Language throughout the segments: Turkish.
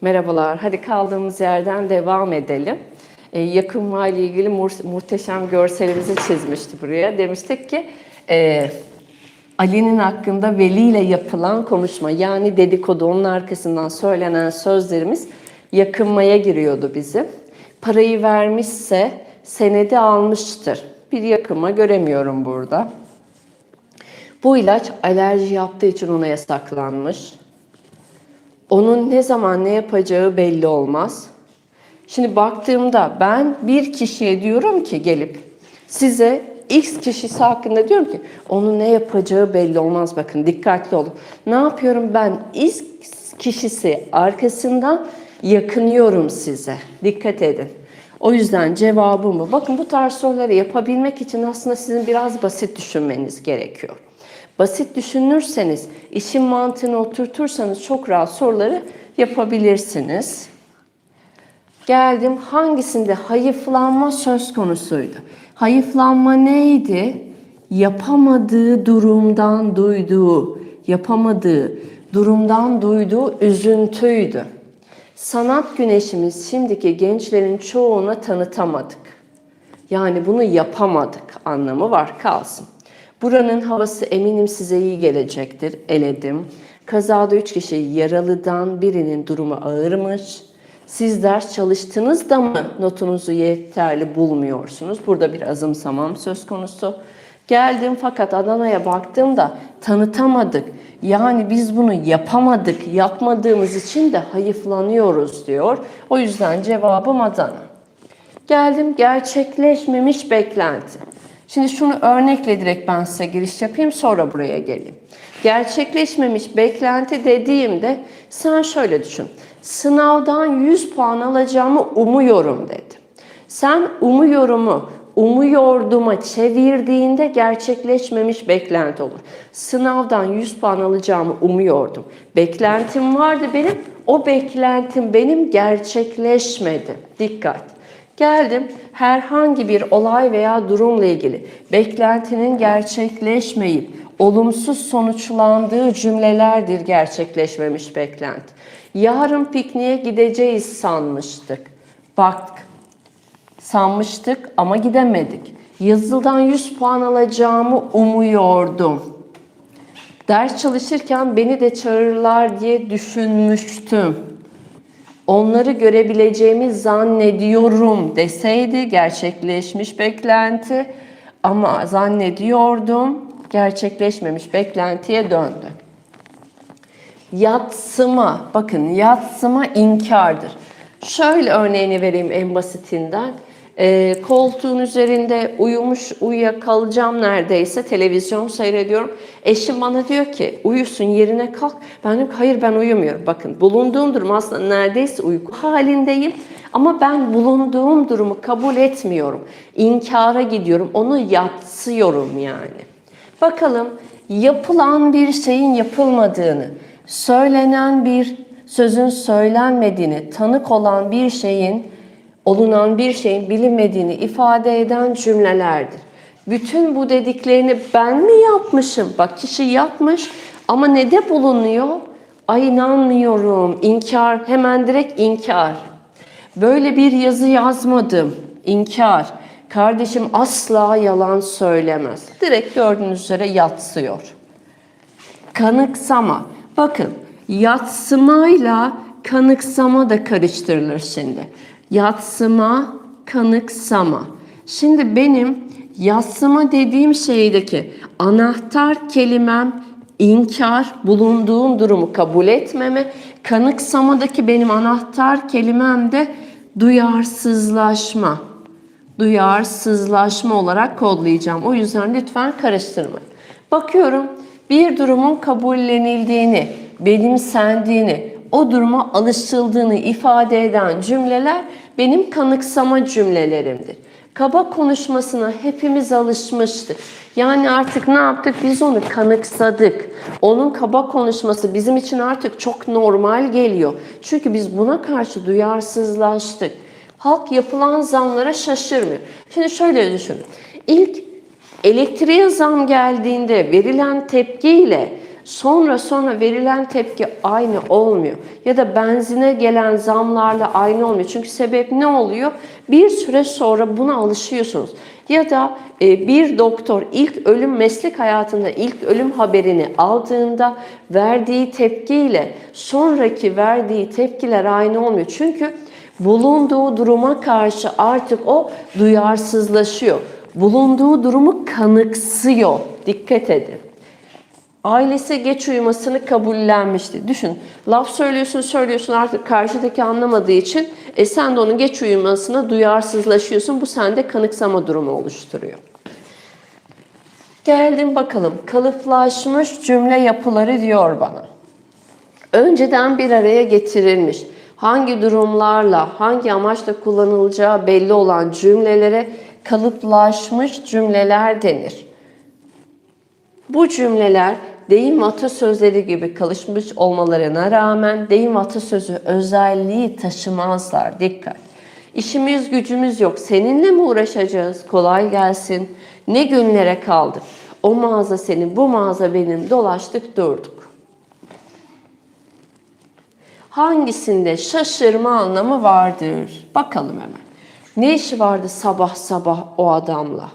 Merhabalar. Hadi kaldığımız yerden devam edelim. Ee, yakınma ile ilgili mu- muhteşem görselimizi çizmişti buraya. Demiştik ki e, Ali'nin hakkında Veli ile yapılan konuşma yani dedikodu onun arkasından söylenen sözlerimiz yakınmaya giriyordu bizim. Parayı vermişse senedi almıştır. Bir yakınma göremiyorum burada. Bu ilaç alerji yaptığı için ona yasaklanmış. Onun ne zaman ne yapacağı belli olmaz. Şimdi baktığımda ben bir kişiye diyorum ki gelip size X kişisi hakkında diyorum ki onun ne yapacağı belli olmaz bakın dikkatli olun. Ne yapıyorum ben X kişisi arkasından yakınıyorum size. Dikkat edin. O yüzden cevabım bu. Bakın bu tarz soruları yapabilmek için aslında sizin biraz basit düşünmeniz gerekiyor. Basit düşünürseniz, işin mantığını oturtursanız çok rahat soruları yapabilirsiniz. Geldim hangisinde hayıflanma söz konusuydu? Hayıflanma neydi? Yapamadığı durumdan duyduğu, yapamadığı durumdan duyduğu üzüntüydü. Sanat güneşimiz şimdiki gençlerin çoğuna tanıtamadık. Yani bunu yapamadık anlamı var kalsın. Buranın havası eminim size iyi gelecektir. Eledim. Kazada üç kişi yaralıdan birinin durumu ağırmış. Siz ders çalıştınız da mı notunuzu yeterli bulmuyorsunuz? Burada bir azımsamam söz konusu. Geldim fakat Adana'ya baktığımda tanıtamadık. Yani biz bunu yapamadık, yapmadığımız için de hayıflanıyoruz diyor. O yüzden cevabım Adana. Geldim gerçekleşmemiş beklenti. Şimdi şunu örnekle direkt ben size giriş yapayım sonra buraya geleyim. Gerçekleşmemiş beklenti dediğimde sen şöyle düşün. Sınavdan 100 puan alacağımı umuyorum dedi. Sen umuyorumu umuyorduma çevirdiğinde gerçekleşmemiş beklenti olur. Sınavdan 100 puan alacağımı umuyordum. Beklentim vardı benim. O beklentim benim gerçekleşmedi. Dikkat. Geldim herhangi bir olay veya durumla ilgili beklentinin gerçekleşmeyip olumsuz sonuçlandığı cümlelerdir gerçekleşmemiş beklenti. Yarın pikniğe gideceğiz sanmıştık. Bak sanmıştık ama gidemedik. Yazıldan 100 puan alacağımı umuyordum. Ders çalışırken beni de çağırırlar diye düşünmüştüm. Onları görebileceğimi zannediyorum deseydi gerçekleşmiş beklenti ama zannediyordum gerçekleşmemiş beklentiye döndü. Yatsıma, bakın yatsıma inkardır. Şöyle örneğini vereyim en basitinden. Ee, koltuğun üzerinde uyumuş uyuyakalacağım neredeyse televizyon seyrediyorum. Eşim bana diyor ki uyusun yerine kalk. Ben diyorum hayır ben uyumuyorum. Bakın bulunduğum durum aslında neredeyse uyku halindeyim. Ama ben bulunduğum durumu kabul etmiyorum. İnkara gidiyorum. Onu yatsıyorum yani. Bakalım yapılan bir şeyin yapılmadığını, söylenen bir sözün söylenmediğini, tanık olan bir şeyin, olunan bir şeyin bilinmediğini ifade eden cümlelerdir. Bütün bu dediklerini ben mi yapmışım? Bak kişi yapmış ama ne de bulunuyor? Ay inanmıyorum. İnkar, hemen direkt inkar. Böyle bir yazı yazmadım. İnkar. Kardeşim asla yalan söylemez. Direkt gördüğünüz üzere yatsıyor. Kanıksama. Bakın yatsımayla kanıksama da karıştırılır şimdi. Yatsıma, kanıksama. Şimdi benim yatsıma dediğim şeydeki anahtar kelimem inkar, bulunduğum durumu kabul etmeme. Kanıksamadaki benim anahtar kelimem de duyarsızlaşma. Duyarsızlaşma olarak kodlayacağım. O yüzden lütfen karıştırmayın. Bakıyorum bir durumun kabullenildiğini, benimsendiğini, o duruma alışıldığını ifade eden cümleler benim kanıksama cümlelerimdir. Kaba konuşmasına hepimiz alışmıştık. Yani artık ne yaptık? Biz onu kanıksadık. Onun kaba konuşması bizim için artık çok normal geliyor. Çünkü biz buna karşı duyarsızlaştık. Halk yapılan zamlara şaşırmıyor. Şimdi şöyle düşünün. İlk elektriğe zam geldiğinde verilen tepkiyle sonra sonra verilen tepki aynı olmuyor. Ya da benzine gelen zamlarla aynı olmuyor. Çünkü sebep ne oluyor? Bir süre sonra buna alışıyorsunuz. Ya da e, bir doktor ilk ölüm meslek hayatında ilk ölüm haberini aldığında verdiği tepkiyle sonraki verdiği tepkiler aynı olmuyor. Çünkü bulunduğu duruma karşı artık o duyarsızlaşıyor. Bulunduğu durumu kanıksıyor. Dikkat edin. Ailesi geç uyumasını kabullenmişti. Düşün, laf söylüyorsun söylüyorsun artık karşıdaki anlamadığı için e sen de onun geç uyumasına duyarsızlaşıyorsun. Bu sende kanıksama durumu oluşturuyor. Geldim bakalım. Kalıplaşmış cümle yapıları diyor bana. Önceden bir araya getirilmiş, hangi durumlarla, hangi amaçla kullanılacağı belli olan cümlelere kalıplaşmış cümleler denir. Bu cümleler deyim atasözleri gibi kalışmış olmalarına rağmen deyim atasözü özelliği taşımazlar. Dikkat. İşimiz gücümüz yok. Seninle mi uğraşacağız? Kolay gelsin. Ne günlere kaldık. O mağaza senin, bu mağaza benim. Dolaştık durduk. Hangisinde şaşırma anlamı vardır? Bakalım hemen. Ne işi vardı sabah sabah o adamla?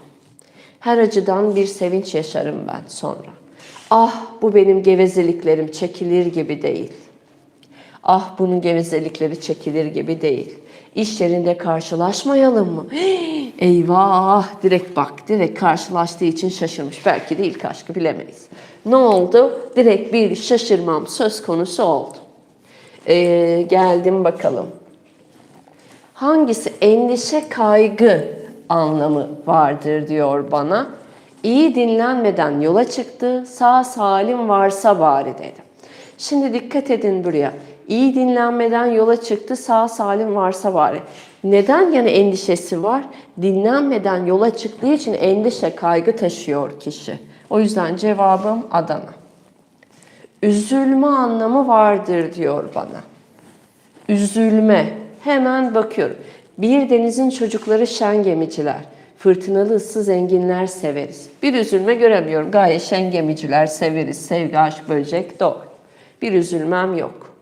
Her acıdan bir sevinç yaşarım ben sonra. Ah bu benim gevezeliklerim çekilir gibi değil. Ah bunun gevezelikleri çekilir gibi değil. İş yerinde karşılaşmayalım mı? Eyvah direkt bak direkt karşılaştığı için şaşırmış. Belki de ilk aşkı bilemeyiz. Ne oldu? Direkt bir şaşırmam söz konusu oldu. Ee, geldim bakalım. Hangisi endişe kaygı anlamı vardır diyor bana. İyi dinlenmeden yola çıktı, sağ salim varsa bari dedi. Şimdi dikkat edin buraya. İyi dinlenmeden yola çıktı, sağ salim varsa bari. Neden yani endişesi var? Dinlenmeden yola çıktığı için endişe, kaygı taşıyor kişi. O yüzden cevabım Adana. Üzülme anlamı vardır diyor bana. Üzülme. Hemen bakıyorum. Bir denizin çocukları şen gemiciler. Fırtınalı ıssız enginler severiz. Bir üzülme göremiyorum. Gayet şen gemiciler severiz. Sevgi, aşk, böcek doğru. Bir üzülmem yok.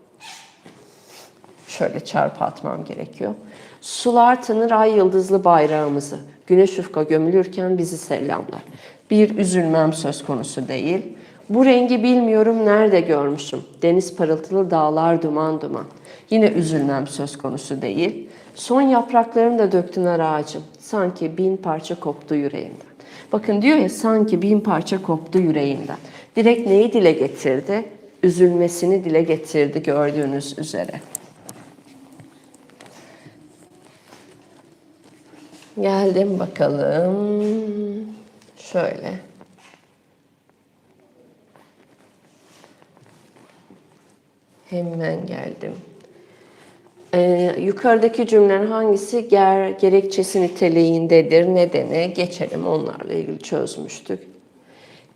Şöyle çarpı atmam gerekiyor. Sular tanır ay yıldızlı bayrağımızı. Güneş ufka gömülürken bizi selamlar. Bir üzülmem söz konusu değil. Bu rengi bilmiyorum nerede görmüşüm. Deniz parıltılı dağlar duman duman. Yine üzülmem söz konusu değil. Son yapraklarını da döktün ağacım. Sanki bin parça koptu yüreğimden. Bakın diyor ya sanki bin parça koptu yüreğimden. Direkt neyi dile getirdi? Üzülmesini dile getirdi gördüğünüz üzere. Geldim bakalım. Şöyle. Hemen geldim. Ee, yukarıdaki cümlenin hangisi ger, gerekçesi niteliğindedir, nedeni geçelim onlarla ilgili çözmüştük.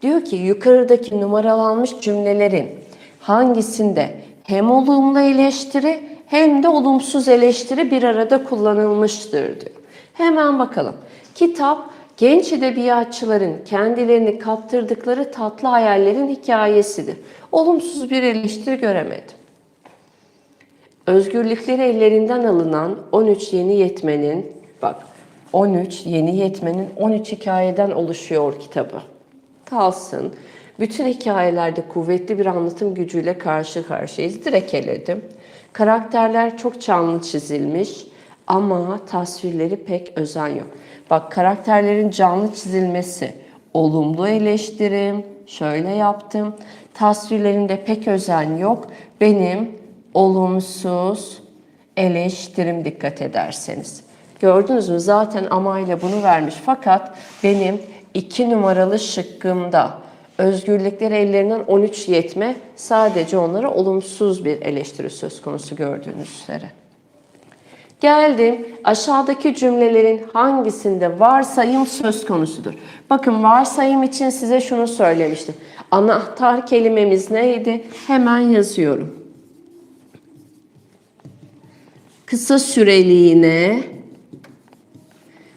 Diyor ki yukarıdaki numaralanmış cümlelerin hangisinde hem olumlu eleştiri hem de olumsuz eleştiri bir arada kullanılmıştır diyor. Hemen bakalım. Kitap genç edebiyatçıların kendilerini kaptırdıkları tatlı hayallerin hikayesidir. Olumsuz bir eleştiri göremedim. Özgürlükleri ellerinden alınan 13 yeni yetmenin, bak 13 yeni yetmenin 13 hikayeden oluşuyor kitabı. Kalsın. Bütün hikayelerde kuvvetli bir anlatım gücüyle karşı karşıyayız. Direkt eledim. Karakterler çok canlı çizilmiş ama tasvirleri pek özen yok. Bak karakterlerin canlı çizilmesi, olumlu eleştirim, şöyle yaptım. Tasvirlerinde pek özen yok. Benim olumsuz eleştirim dikkat ederseniz. Gördünüz mü? Zaten amayla bunu vermiş. Fakat benim iki numaralı şıkkımda özgürlükleri ellerinden 13 yetme sadece onlara olumsuz bir eleştiri söz konusu gördüğünüz üzere. Geldim aşağıdaki cümlelerin hangisinde varsayım söz konusudur? Bakın varsayım için size şunu söylemiştim. Anahtar kelimemiz neydi? Hemen yazıyorum. Kısa süreliğine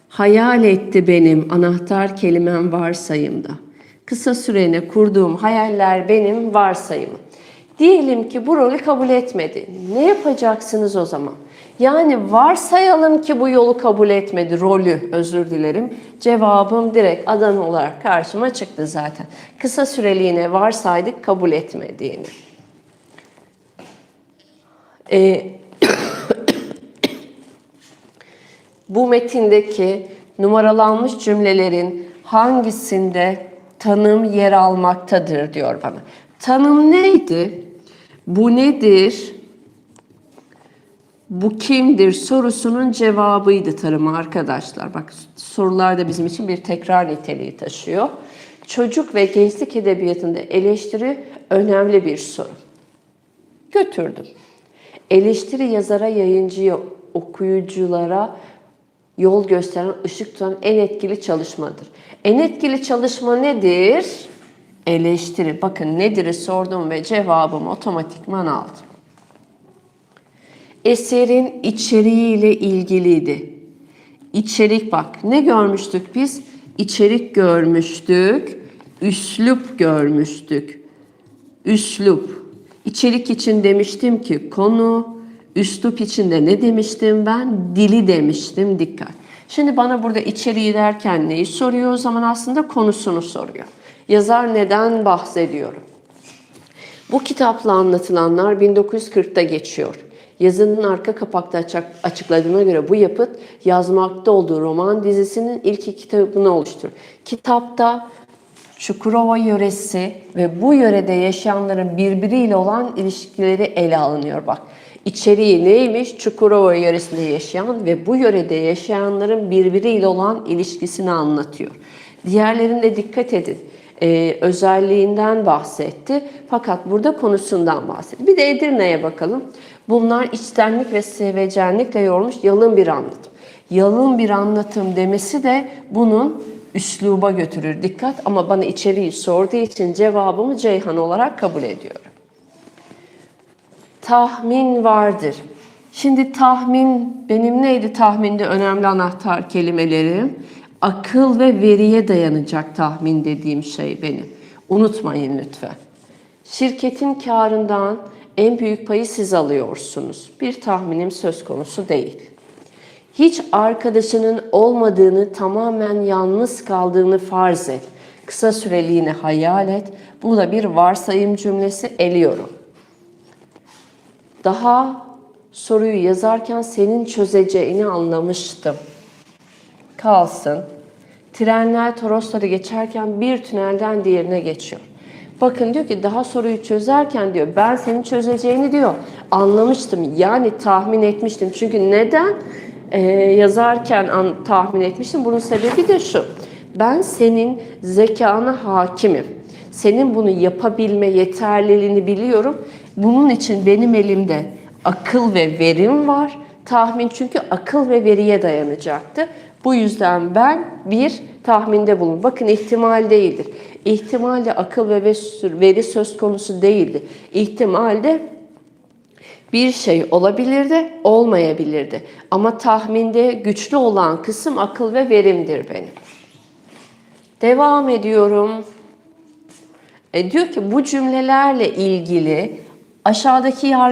hayal etti benim anahtar kelimem varsayımda. Kısa süreliğine kurduğum hayaller benim varsayımım. Diyelim ki bu rolü kabul etmedi. Ne yapacaksınız o zaman? Yani varsayalım ki bu yolu kabul etmedi, rolü özür dilerim. Cevabım direkt Adana olarak karşıma çıktı zaten. Kısa süreliğine varsaydık kabul etmediğini. Ee, bu metindeki numaralanmış cümlelerin hangisinde tanım yer almaktadır diyor bana. Tanım neydi? Bu nedir? Bu kimdir sorusunun cevabıydı tarımı arkadaşlar. Bak sorular da bizim için bir tekrar niteliği taşıyor. Çocuk ve gençlik edebiyatında eleştiri önemli bir soru. Götürdüm. Eleştiri yazara, yayıncıya, okuyuculara yol gösteren, ışık tutan en etkili çalışmadır. En etkili çalışma nedir? Eleştiri. Bakın nedir'i sordum ve cevabımı otomatikman aldım. Eserin içeriğiyle ilgiliydi. İçerik bak ne görmüştük biz? İçerik görmüştük, üslup görmüştük. Üslup. İçerik için demiştim ki konu, üslup için de ne demiştim ben? Dili demiştim, dikkat. Şimdi bana burada içeriği derken neyi soruyor o zaman aslında konusunu soruyor. Yazar neden bahsediyorum? Bu kitapla anlatılanlar 1940'ta geçiyor. Yazının arka kapakta açık- açıkladığına göre bu yapıt yazmakta olduğu roman dizisinin ilk iki kitabını oluşturur. Kitapta Çukurova yöresi ve bu yörede yaşayanların birbiriyle olan ilişkileri ele alınıyor bak. İçeriği neymiş? Çukurova yöresinde yaşayan ve bu yörede yaşayanların birbiriyle olan ilişkisini anlatıyor. Diğerlerinde dikkat edin e, özelliğinden bahsetti. Fakat burada konusundan bahsetti. Bir de Edirne'ye bakalım. Bunlar içtenlik ve sevecenlikle yormuş yalın bir anlatım. Yalın bir anlatım demesi de bunun üsluba götürür. Dikkat ama bana içeriği sorduğu için cevabımı Ceyhan olarak kabul ediyorum. Tahmin vardır. Şimdi tahmin benim neydi tahminde önemli anahtar kelimelerim? Akıl ve veriye dayanacak tahmin dediğim şey benim. Unutmayın lütfen. Şirketin karından en büyük payı siz alıyorsunuz. Bir tahminim söz konusu değil. Hiç arkadaşının olmadığını, tamamen yalnız kaldığını farz et. Kısa süreliğine hayal et. Bu da bir varsayım cümlesi eliyorum. Daha soruyu yazarken senin çözeceğini anlamıştım. Kalsın. Trenler Torosları geçerken bir tünelden diğerine geçiyor. Bakın diyor ki daha soruyu çözerken diyor ben senin çözeceğini diyor anlamıştım. Yani tahmin etmiştim. Çünkü neden? Ee, yazarken an, tahmin etmiştim. Bunun sebebi de şu. Ben senin zekana hakimim. Senin bunu yapabilme yeterliliğini biliyorum. Bunun için benim elimde akıl ve verim var. Tahmin çünkü akıl ve veriye dayanacaktı. Bu yüzden ben bir tahminde bulun. Bakın ihtimal değildir. İhtimalde akıl ve veri söz konusu değildi. İhtimalde bir şey olabilirdi, olmayabilirdi. Ama tahminde güçlü olan kısım akıl ve verimdir benim. Devam ediyorum. E diyor ki bu cümlelerle ilgili aşağıdaki yargılar